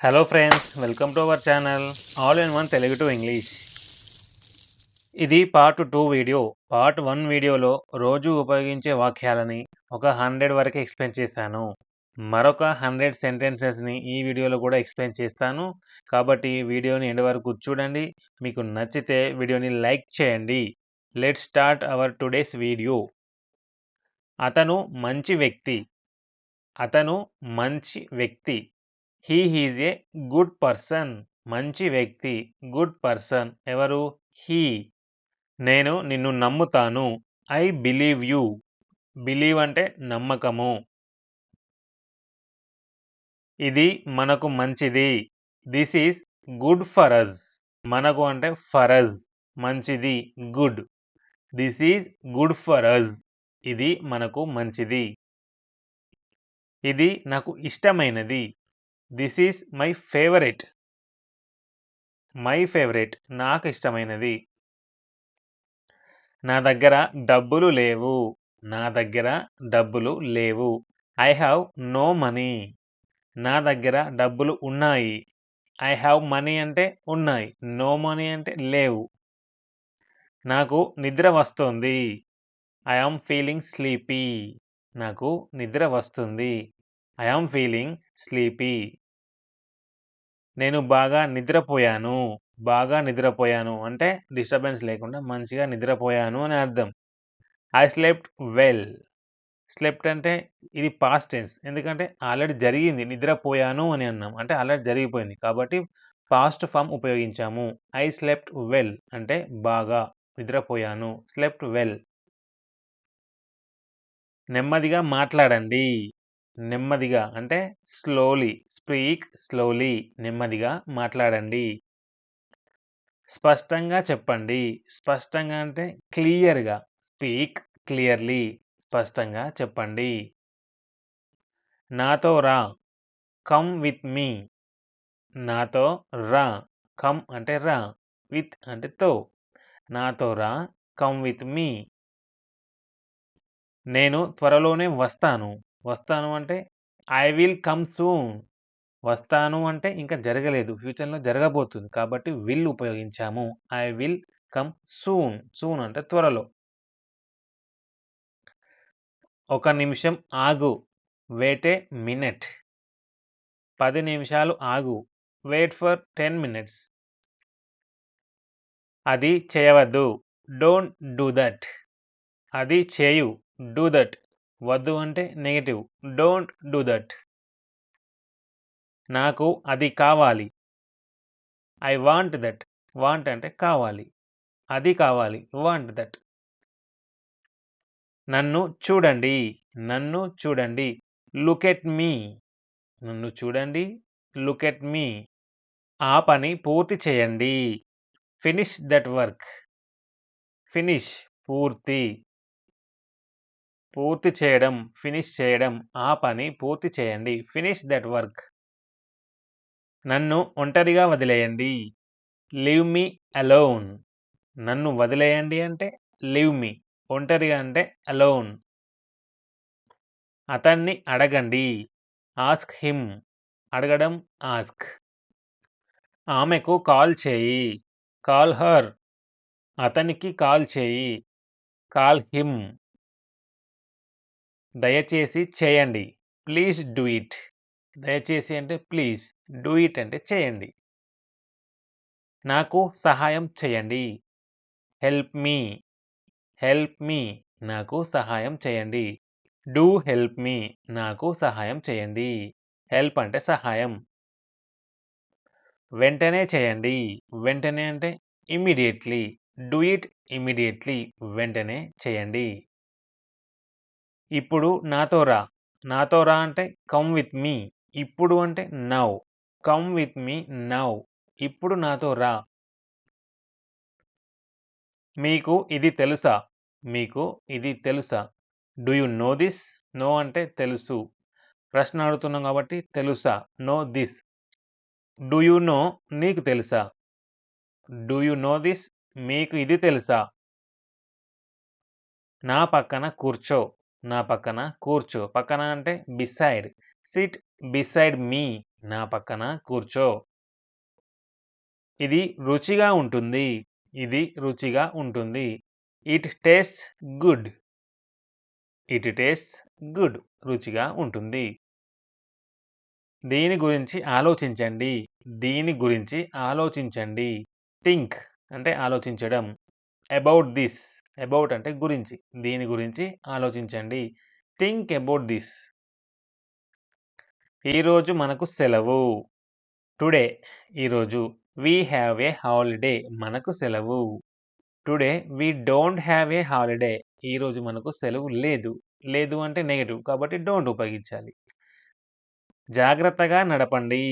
Hello friends welcome to our channel all in one Telugu to English ఇది part two video part one వీడియోలో రోజు ఉపయోగించే వాక్యాలని ఒక hundred వరకు ఎక్స్ప్లెయిన్ చేశాను. మరొక హండ్రెడ్ సెంటెన్సెస్ని ఈ వీడియోలో కూడా ఎక్స్ప్లెయిన్ చేస్తాను. కాబట్టి వీడియోని ఎండ్ వరకు చూడండి. మీకు నచ్చితే వీడియోని లైక్ చేయండి. Let start our today's video అతను మంచి వ్యక్తి. అతను మంచి వ్యక్తి. He he's a good person మంచి వ్యక్తి. గుడ్ పర్సన్ ఎవరు? హీ నేను నిన్ను నమ్ముతాను. ఐ బిలీవ్ యూ బిలీవ్ అంటే నమ్మకము. ఇది మనకు మంచిది. This is good for us మనకు అంటే ఫర్ అజ్ మంచిది. Good this is good for us ఇది మనకు మంచిది. ఇది నాకు ఇష్టమైనది. This is my favourite my favourite నాకు ఇష్టమైనది. నా దగ్గర డబ్బులు లేవు. నా దగ్గర డబ్బులు లేవు. ఐ హ్యావ్ నో మనీ నా దగ్గర డబ్బులు ఉన్నాయి. ఐ హ్యావ్ మనీ అంటే ఉన్నాయి. నో మనీ అంటే లేవు. నాకు నిద్ర వస్తుంది. ఐ ఆమ్ ఫీలింగ్ స్లీపీ నాకు నిద్ర వస్తుంది. ఐ ఆమ్ ఫీలింగ్ స్లీపీ నేను బాగా నిద్రపోయాను బాగా నిద్రపోయాను అంటే డిస్టర్బెన్స్ లేకుండా మంచిగా నిద్రపోయాను అని అర్థం. ఐ స్లెప్ట్ వెల్ స్లెప్ట్ అంటే ఇది పాస్ట్ టెన్స్ ఎందుకంటే ఆల్రెడీ జరిగింది నిద్రపోయాను అని అన్నాం. అంటే ఆల్రెడీ జరిగిపోయింది. కాబట్టి పాస్ట్ ఫామ్ ఉపయోగించాము. ఐ స్లెప్ట్ వెల్ అంటే బాగా నిద్రపోయాను. స్లెప్ట్ వెల్ నెమ్మదిగా మాట్లాడండి. నెమ్మదిగా అంటే స్లోలీ స్పీక్ స్లోలీ నెమ్మదిగా మాట్లాడండి. స్పష్టంగా చెప్పండి. స్పష్టంగా అంటే క్లియర్గా. స్పీక్ క్లియర్లీ స్పష్టంగా చెప్పండి. నాతో రా. Come with me. నాతో రా. కమ్ అంటే రా. విత్ అంటే తో. నాతో రా. Come with me. నేను త్వరలోనే వస్తాను. వస్తాను అంటే ఐ విల్ కమ్ సూన్. వస్తాను అంటే ఇంకా జరగలేదు. ఫ్యూచర్లో జరగబోతుంది. కాబట్టి విల్ ఉపయోగించాము. I will come soon soon అంటే త్వరలో. ఒక నిమిషం ఆగు. వెయిట్ ఏ మినిట్ పది నిమిషాలు ఆగు. వెయిట్ ఫర్ టెన్ మినిట్స్ అది చేయవద్దు. డోంట్ డూ దట్ అది చేయు. డూ దట్ వద్దు అంటే నెగిటివ్ డోంట్ డూ దట్ నాకు అది కావాలి. ఐ వాంట్ దట్ వాంట్ అంటే కావాలి. అది కావాలి. వాంట్ దట్ నన్ను చూడండి. నన్ను చూడండి. లుక్ ఎట్ మీ నన్ను చూడండి. లుక్ ఎట్ మీ ఆ పని పూర్తి చేయండి. ఫినిష్ దట్ వర్క్ ఫినిష్ పూర్తి. పూర్తి చేయడం. ఫినిష్ చేయడం. ఆ పని పూర్తి చేయండి. ఫినిష్ దట్ వర్క్ నన్ను ఒంటరిగా వదిలేయండి. Leave me alone. నన్ను వదిలేయండి అంటే లివ్ మీ. ఒంటరిగా అంటే అలోన్. అతన్ని అడగండి. Ask him. అడగడం ఆస్క్. ఆమెకు కాల్ చేయి. Call her. అతనికి కాల్ చేయి. Call him. దయచేసి చేయండి. Please do it. దయచేసి అంటే ప్లీజ్ డూ ఇట్ అంటే చేయండి. నాకు సహాయం చేయండి. Help me. Help me. నాకు సహాయం చేయండి. Do help me. నాకు సహాయం చేయండి. హెల్ప్ అంటే సహాయం. వెంటనే చేయండి. వెంటనే అంటే ఇమీడియట్లీ డూ ఇట్ ఇమీడియట్లీ వెంటనే చేయండి. ఇప్పుడు నాతో రా. నాతో రా అంటే కమ్ విత్ మీ. ఇప్పుడు అంటే now come with me now ఇప్పుడు నాతో రా. మీకు ఇది తెలుసా? మీకు ఇది తెలుసా? Do you know this know అంటే తెలుసు. ప్రశ్న అడుగుతున్నాం కాబట్టి తెలుసా? Know this do you know నీకు తెలుసా? డూ యు నో దిస్ మీకు ఇది తెలుసా? నా పక్కన కూర్చో. నా పక్కన కూర్చో. పక్కన అంటే బిసైడ్ సిట్ బిసైడ్ మీ నా పక్కన కూర్చో. ఇది రుచిగా ఉంటుంది. ఇది రుచిగా ఉంటుంది. It taste good it taste good రుచిగా ఉంటుంది. దీని గురించి ఆలోచించండి. దీని గురించి ఆలోచించండి. థింక్ అంటే ఆలోచించడం. అబౌట్ దిస్ అబౌట్ అంటే గురించి. దీని గురించి ఆలోచించండి. థింక్ అబౌట్ దిస్ ఈరోజు మనకు సెలవు. టుడే ఈరోజు వీ హ్యావ్ ఏ హాలిడే మనకు సెలవు. Today we don't have a holiday ఈరోజు మనకు సెలవు లేదు. లేదు అంటే నెగటివ్ కాబట్టి డోంట్ ఉపయోగించాలి. జాగ్రత్తగా నడపండి.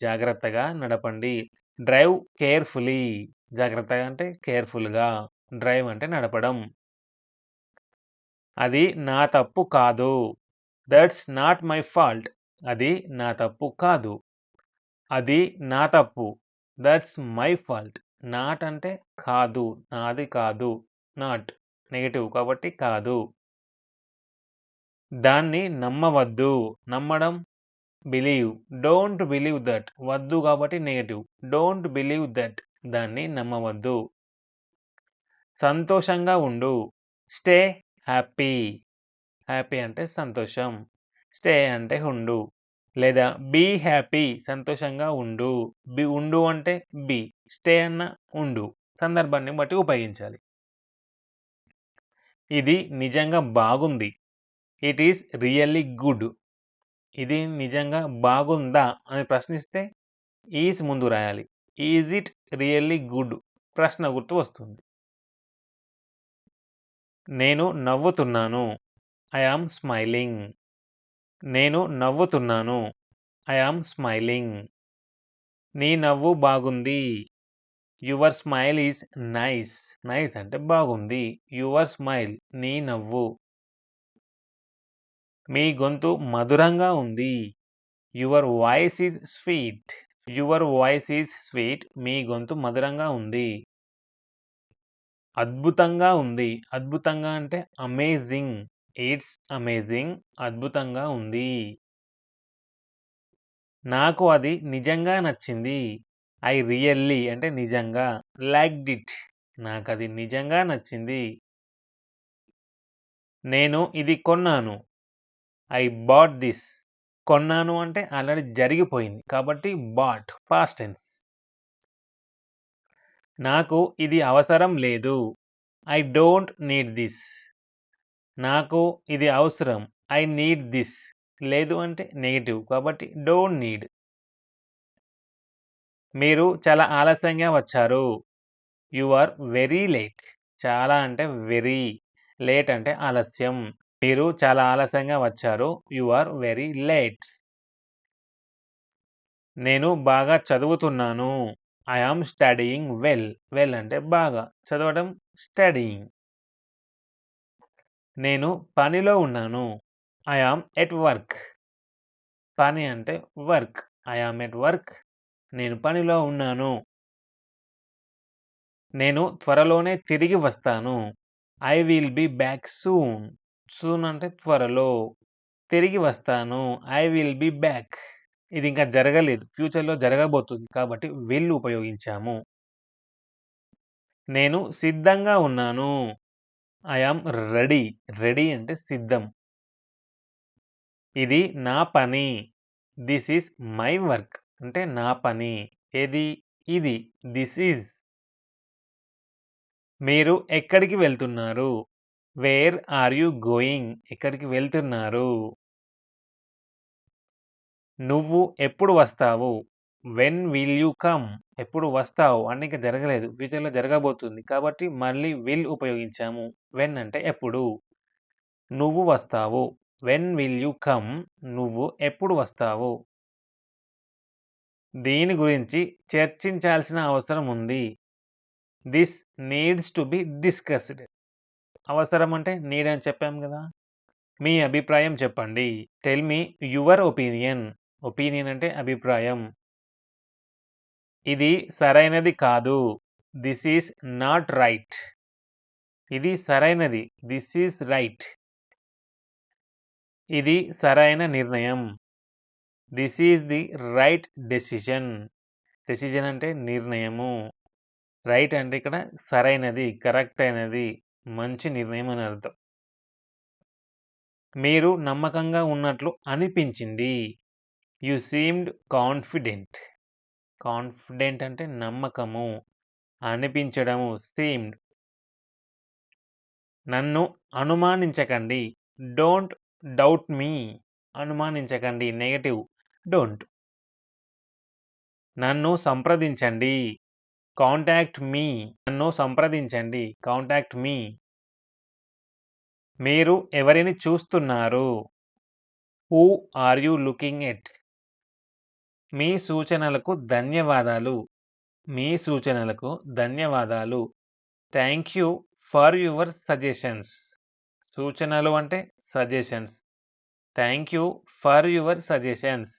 జాగ్రత్తగా నడపండి. డ్రైవ్ కేర్ఫుల్లీ జాగ్రత్తగా అంటే కేర్ఫుల్గా డ్రైవ్ అంటే నడపడం. అది నా తప్పు కాదు. దట్స్ నాట్ మై ఫాల్ట్ అది నా తప్పు కాదు. అది నా తప్పు. దట్స్ మై ఫాల్ట్ నాట్ అంటే కాదు. నాది కాదు. నాట్ నెగిటివ్ కాబట్టి కాదు. దాన్ని నమ్మవద్దు. నమ్మడం బిలీవ్ డోంట్ బిలీవ్ దట్ వద్దు కాబట్టి నెగిటివ్ డోంట్ బిలీవ్ దట్ దాన్ని నమ్మవద్దు. సంతోషంగా ఉండు. స్టే హ్యాపీ హ్యాపీ అంటే సంతోషం. స్టే అంటే ఉండు. లేదా బీ హ్యాపీ సంతోషంగా ఉండు. బి ఉండు అంటే బి. స్టే అన్న ఉండు. సందర్భాన్ని బట్టి ఉపయోగించాలి. ఇది నిజంగా బాగుంది. It is really good. ఇది నిజంగా బాగుందా అని ప్రశ్నిస్తే ఈజ్ ముందు రాయాలి. Is it really good? ప్రశ్న గుర్తు వస్తుంది. నేను నవ్వుతున్నాను. I am smiling. నేను నవ్వుతున్నాను. ఐ ఆమ్ స్మైలింగ్ నీ నవ్వు బాగుంది. Your smile is nice nice అంటే బాగుంది. యువర్ స్మైల్ నీ నవ్వు. మీ గొంతు మధురంగా ఉంది. Your voice is sweet your voice is sweet మీ గొంతు మధురంగా ఉంది. అద్భుతంగా ఉంది. అద్భుతంగా అంటే అమేజింగ్ ఇట్స్ అమేజింగ్ అద్భుతంగా ఉంది. నాకు అది నిజంగా నచ్చింది. ఐ రియల్లీ అంటే నిజంగా లైక్ ఇట్. నాకు అది నిజంగా నచ్చింది. నేను ఇది కొన్నాను. I bought this. కొన్నాను అంటే ఆల్రెడీ జరిగిపోయింది కాబట్టి బాట్ పాస్ట్ టెన్స్. నాకు ఇది అవసరం లేదు. I don't need this. నాకు ఇది అవసరం. I need this. లేదు అంటే నెగిటివ్. కాబట్టి డోంట్ నీడ్. మీరు చాలా ఆలస్యంగా వచ్చారు. You are very late. చాలా అంటే వెరీ. లేట్ అంటే ఆలస్యం. మీరు చాలా ఆలస్యంగా వచ్చారు. You are very late. నేను బాగా చదువుతున్నాను. I am studying well. Well అంటే బాగా. చదవడం స్టడీయింగ్. నేను పనిలో ఉన్నాను. ఐ ఆమ్ ఎట్ వర్క్ పని అంటే work I am at work నేను పనిలో ఉన్నాను. నేను త్వరలోనే తిరిగి వస్తాను. I will be back soon soon అంటే త్వరలో. తిరిగి వస్తాను. ఐ విల్ బి బ్యాక్ ఇది ఇంకా జరగలేదు. ఫ్యూచర్లో జరగబోతుంది. కాబట్టి విల్ ఉపయోగించాము. నేను సిద్ధంగా ఉన్నాను. ఐ ఆమ్ రెడీ రెడీ అంటే సిద్ధం. ఇది నా పని. దిస్ ఈజ్ మై వర్క్ అంటే నా పని. ఏది? ఇది. దిస్ ఈజ్ మీరు ఎక్కడికి వెళ్తున్నారు? వేర్ ఆర్ యు గోయింగ్ ఎక్కడికి వెళ్తున్నారు? నువ్వు ఎప్పుడు వస్తావు? వెన్ విల్ యూ కమ్ ఎప్పుడు వస్తావు? అని ఇంకా జరగలేదు. ఫ్యూచర్లో జరగబోతుంది. కాబట్టి మళ్ళీ విల్ ఉపయోగించాము. వెన్ అంటే ఎప్పుడు? నువ్వు వస్తావు. వెన్ విల్ యూ కమ్ నువ్వు ఎప్పుడు వస్తావు? దీని గురించి చర్చించాల్సిన అవసరం ఉంది. This needs to be discussed అవసరం అంటే నీడ్ అని చెప్పాం కదా. మీ అభిప్రాయం చెప్పండి. Tell me your opinion opinion అంటే అభిప్రాయం. ఇది సరైనది కాదు. దిస్ ఈస్ నాట్ రైట్ ఇది సరైనది. దిస్ ఈస్ రైట్ ఇది సరైన నిర్ణయం. This is the right decision decision అంటే నిర్ణయము. రైట్ అంటే ఇక్కడ సరైనది కరెక్ట్ అయినది మంచి నిర్ణయం అని అర్థం. మీరు నమ్మకంగా ఉన్నట్లు అనిపించింది. యు సీమ్డ్ కాన్ఫిడెంట్ కాన్ఫిడెంట్ అంటే నమ్మకము అనిపించడము సీమ్డ్ నన్ను అనుమానించకండి. Don't doubt me. అనుమానించకండి. Negative. Don't. నన్ను సంప్రదించండి. Contact me. నన్ను సంప్రదించండి. Contact me. మీరు ఎవరిని చూస్తున్నారు? Who are you looking at? మీ సూచనలకు ధన్యవాదాలు. మీ సూచనలకు ధన్యవాదాలు. Thank you for your suggestions. సూచనలు అంటే suggestions. Thank you for your suggestions.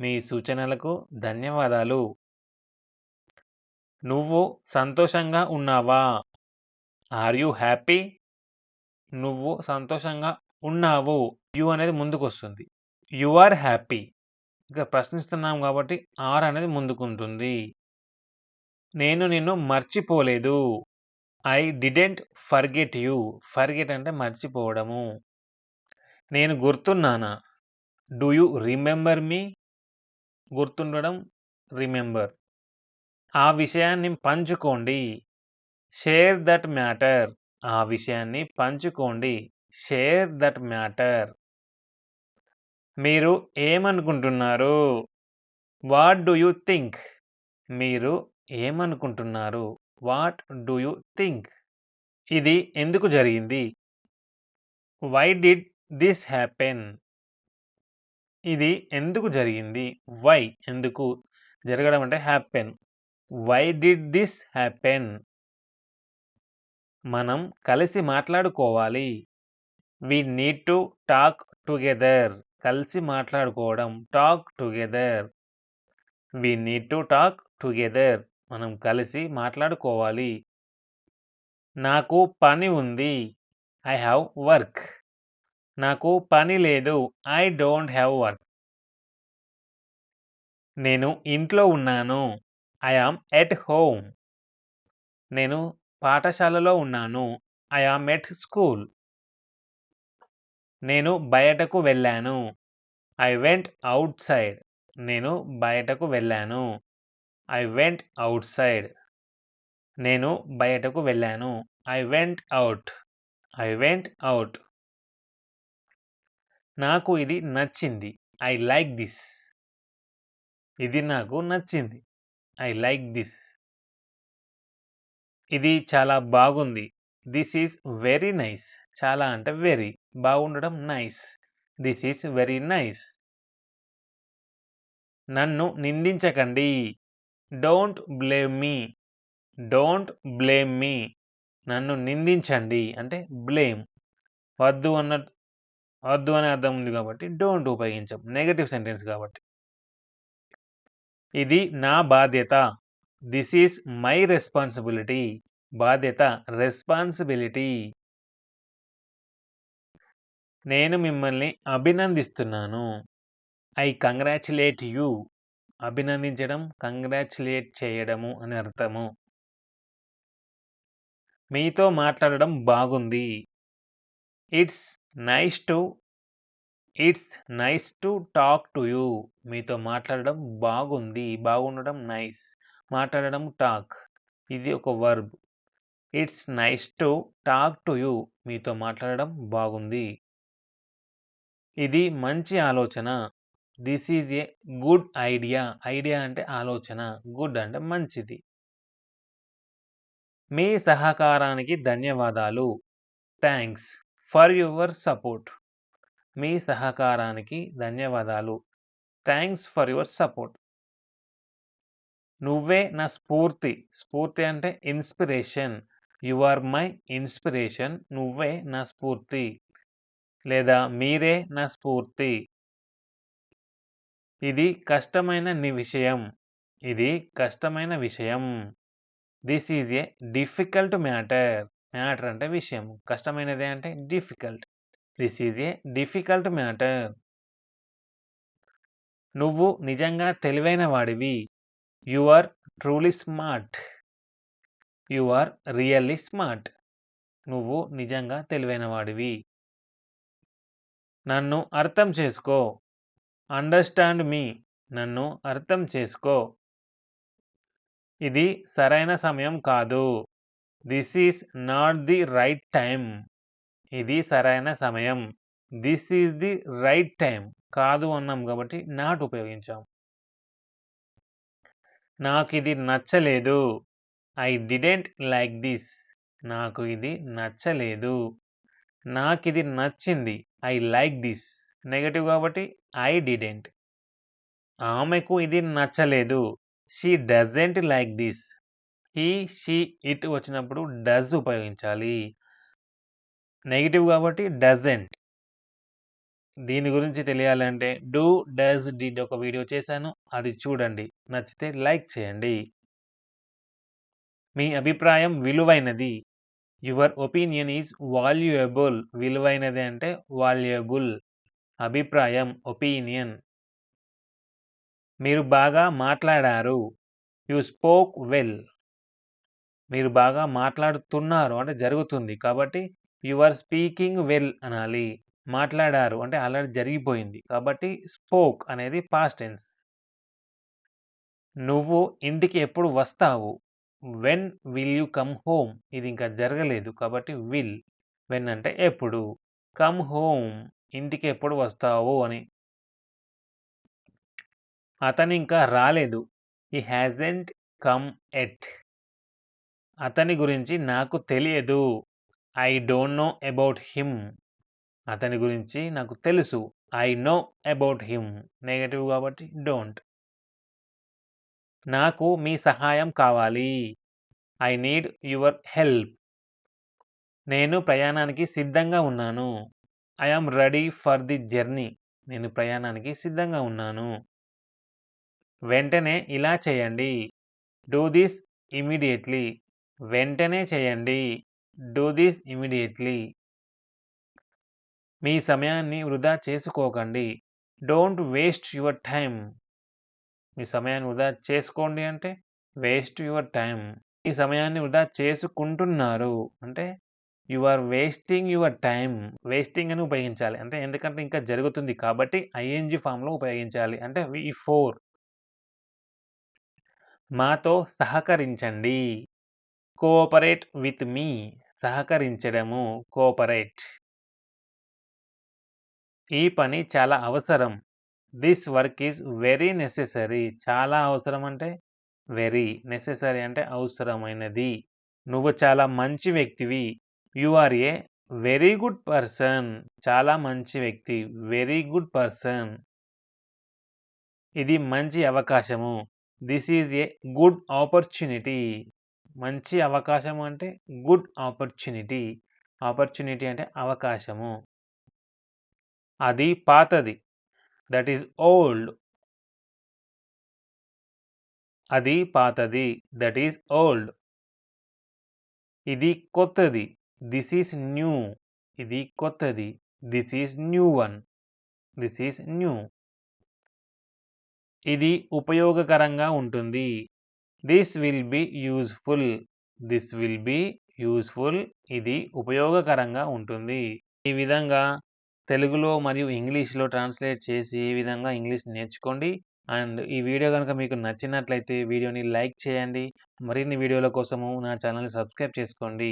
మీ సూచనలకు ధన్యవాదాలు. నువ్వు సంతోషంగా ఉన్నావా? Are you happy? నువ్వు సంతోషంగా ఉన్నావు. యు అనేది ముందుకు వస్తుంది యు ఆర్ హ్యాపీ. ఇక ప్రశ్నిస్తున్నాం కాబట్టి ఆర్ అనేది ముందుకుంటుంది. నేను నిన్ను మర్చిపోలేదు. I didn't forget you. Forget అంటే మర్చిపోవడము. నేను గుర్తున్నానా? Do you remember me? గుర్తుండడం remember. ఆ విషయాన్ని పంచుకోండి. Share that matter. ఆ విషయాన్ని పంచుకోండి. Share that matter. మీరు ఏమనుకుంటున్నారు? వాట్ డు యూ థింక్ మీరు ఏమనుకుంటున్నారు? వాట్ డు యూ థింక్ ఇది ఎందుకు జరిగింది? వై డిడ్ దిస్ హ్యాపెన్ ఇది ఎందుకు జరిగింది? వై ఎందుకు జరగడం అంటే happen why did this happen మనం కలిసి మాట్లాడుకోవాలి. We need to talk together కలిసి మాట్లాడుకోవడం talk together. We need to talk together. మనం కలిసి మాట్లాడుకోవాలి. నాకు పని ఉంది. I have work. నాకు పని లేదు. I don't have work. నేను ఇంట్లో ఉన్నాను. I am at home. నేను పాఠశాలలో ఉన్నాను. I am at school. నేను బయటకు వెళ్ళాను. ఐ వెంట్ అవుట్ సైడ్ నేను బయటకు వెళ్ళాను. ఐ వెంట్ అవుట్ సైడ్ నేను బయటకు వెళ్ళాను. I went out I went out నాకు ఇది నచ్చింది. ఐ లైక్ దిస్ ఇది నాకు నచ్చింది. ఐ లైక్ దిస్ ఇది చాలా బాగుంది. This is very nice. చాలా అంటే వెరీ. బాగుండడం nice. This is very nice. నన్ను నిందించకండి. Don't blame me. Don't blame me. నన్ను నిందించండి. అంటే బ్లేమ్. వద్దు అన్న వద్దు అనే అర్థం ఉంది కాబట్టి డోంట్ ఉపయోగించాం. నెగటివ్ సెంటెన్స్ కాబట్టి. ఇది నా బాధ్యత. This is my responsibility. బాధ్యత రెస్పాన్సిబిలిటీ నేను మిమ్మల్ని అభినందిస్తున్నాను. ఐ కంగ్రాచులేట్ యూ అభినందించడం కంగ్రాచులేట్ చేయడము అని అర్థము. మీతో మాట్లాడడం బాగుంది. It's nice to it's nice to talk to you మీతో మాట్లాడడం బాగుంది బాగుండడం నైస్ మాట్లాడడం టాక్ ఇది ఒక verb it's nice to talk to you మీతో మాట్లాడడం బాగుంది. ఇది మంచి ఆలోచన. This is a good idea idea అంటే ఆలోచన. గుడ్ అంటే మంచిది. మీ సహకారానికి ధన్యవాదాలు. థ్యాంక్స్ ఫర్ యువర్ సపోర్ట్ మీ సహకారానికి ధన్యవాదాలు. థ్యాంక్స్ ఫర్ యువర్ సపోర్ట్ నువ్వే నా స్ఫూర్తి. స్ఫూర్తి అంటే inspiration you are my inspiration. నువ్వే నా స్ఫూర్తి. లేదా మీరే నా స్ఫూర్తి. ఇది కష్టమైన ని విషయం. ఇది కష్టమైన విషయం. This is a difficult matter. Matter అంటే విషయం. కష్టమైనది అంటే difficult. This is a difficult matter. నువ్వు నిజంగా తెలివైన వాడివి. You are truly smart. You are really smart. నువ్వు నిజంగా తెలివైనవాడివి. నన్ను అర్థం చేసుకో. Understand me. నన్ను అర్థం చేసుకో. ఇది సరైన సమయం కాదు. This is not the right time ఇది సరైన సమయం. This is the right time కాదు అన్నాం కాబట్టి నాట్ ఉపయోగించాం. నాకు ఇది నచ్చలేదు. ఐ డిడెంట్ లైక్ దిస్ నాకు ఇది నచ్చలేదు. నాకు ఇది నచ్చింది. ఐ లైక్ దిస్ నెగటివ్ కాబట్టి ఐ డిడెంట్ ఆమెకు ఇది నచ్చలేదు. She doesn't like this he she it వచ్చినప్పుడు డజ్ ఉపయోగించాలి. నెగిటివ్ కాబట్టి డజెంట్ దీని గురించి తెలియాలంటే డూ డస్ డిడ్ ఒక వీడియో చేశాను. అది చూడండి. నచ్చితే లైక్ చేయండి. మీ అభిప్రాయం విలువైనది. యువర్ ఒపీనియన్ ఈజ్ వాల్యుయబుల్ విలువైనది అంటే వాల్యుయబుల్ అభిప్రాయం ఒపీనియన్ మీరు బాగా మాట్లాడారు. యు స్పోక్ వెల్ మీరు బాగా మాట్లాడుతున్నారు. అంటే జరుగుతుంది. కాబట్టి యు ఆర్ స్పీకింగ్ వెల్ అనాలి. మాట్లాడారు. అంటే ఆల్రెడీ జరిగిపోయింది. కాబట్టి స్పోక్ అనేది పాస్ట్ టెన్స్ నువ్వు ఇంటికి ఎప్పుడు వస్తావు? When will you come home ఇది ఇంకా జరగలేదు కాబట్టి విల్ వెన్ అంటే ఎప్పుడు? కమ్ హోమ్ ఇంటికి ఎప్పుడు వస్తావు అని. అతను ఇంకా రాలేదు. ఈ హ్యాజెంట్ కమ్ ఎట్ అతని గురించి నాకు తెలియదు. I don't know about him అతని గురించి నాకు తెలుసు. I know about him negative కాబట్టి డోంట్ నాకు మీ సహాయం కావాలి. I need your help. నేను ప్రయాణానికి సిద్ధంగా ఉన్నాను. I am ready for the journey. నేను ప్రయాణానికి సిద్ధంగా ఉన్నాను. వెంటనే ఇలా చేయండి. Do this immediately. వెంటనే చేయండి. Do this immediately. మీ సమయాన్ని వృధా చేసుకోకండి. డోంట్ వేస్ట్ యువర్ టైం మీ సమయాన్ని వృధా చేసుకోండి అంటే వేస్ట్ యువర్ టైం ఈ సమయాన్ని వృధా చేసుకుంటున్నారు అంటే you are wasting your time wasting అని ఉపయోగించాలి. అంటే ఎందుకంటే ఇంకా జరుగుతుంది కాబట్టి ఐఎన్జి ఫామ్లో ఉపయోగించాలి. అంటే వి ఫోర్. మాతో సహకరించండి. Cooperate with me. సహకరించడము కోఆపరేట్. ఈ పని చాలా అవసరం. This work is very necessary. చాలా అవసరం అంటే వెరీ. నెసెసరీ అంటే అవసరమైనది. నువ్వు చాలా మంచి వ్యక్తివి. You are a very good person. చాలా మంచి వ్యక్తి. Very good person. ఇది మంచి అవకాశము. This is a good opportunity. మంచి అవకాశం అంటే గుడ్ ఆపర్చునిటీ. ఆపర్చునిటీ అంటే అవకాశము. అది పాతది. That is old. అది పాతది. That is old. ఇది కొత్తది. This is new. ఇది కొత్తది. This is new one. This is new. ఇది ఉపయోగకరంగా ఉంటుంది. This will be useful this will be useful ఇది ఉపయోగకరంగా ఉంటుంది. ఈ విధంగా తెలుగులో మరియు ఇంగ్లీష్లో ట్రాన్స్లేట్ చేసి ఈ విధంగా ఇంగ్లీష్ నేర్చుకోండి. అండ్ ఈ వీడియో కనుక మీకు నచ్చినట్లయితే వీడియోని లైక్ చేయండి. మరిన్ని వీడియోల కోసము నా ఛానల్ని సబ్స్క్రైబ్ చేసుకోండి.